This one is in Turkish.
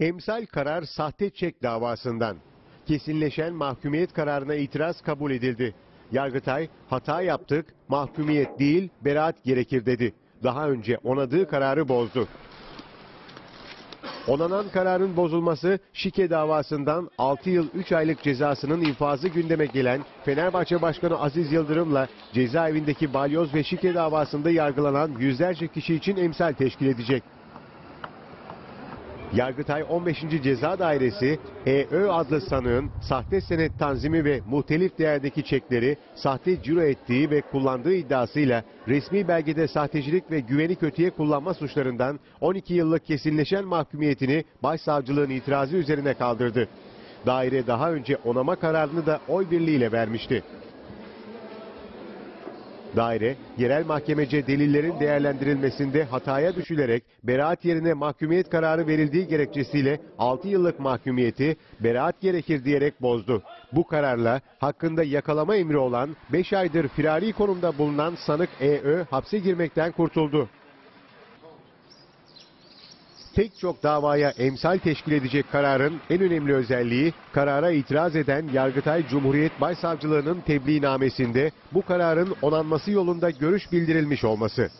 Emsal karar sahte çek davasından. Kesinleşen mahkumiyet kararına itiraz kabul edildi. Yargıtay hata yaptık, mahkumiyet değil beraat gerekir dedi. Daha önce onadığı kararı bozdu. Onanan kararın bozulması şike davasından 6 yıl 3 aylık cezasının infazı gündeme gelen Fenerbahçe Başkanı Aziz Yıldırım'la cezaevindeki balyoz ve şike davasında yargılanan yüzlerce kişi için emsal teşkil edecek. Yargıtay 15. Ceza Dairesi, EÖ adlı sanığın sahte senet tanzimi ve muhtelif değerdeki çekleri sahte ciro ettiği ve kullandığı iddiasıyla resmi belgede sahtecilik ve güveni kötüye kullanma suçlarından 12 yıllık kesinleşen mahkumiyetini başsavcılığın itirazı üzerine kaldırdı. Daire daha önce onama kararını da oy birliğiyle vermişti. Daire, yerel mahkemece delillerin değerlendirilmesinde hataya düşülerek beraat yerine mahkumiyet kararı verildiği gerekçesiyle 6 yıllık mahkumiyeti beraat gerekir diyerek bozdu. Bu kararla hakkında yakalama emri olan 5 aydır firari konumda bulunan sanık EÖ hapse girmekten kurtuldu. Pek çok davaya emsal teşkil edecek kararın en önemli özelliği karara itiraz eden Yargıtay Cumhuriyet Başsavcılığının tebliğnamesinde bu kararın onanması yolunda görüş bildirilmiş olması.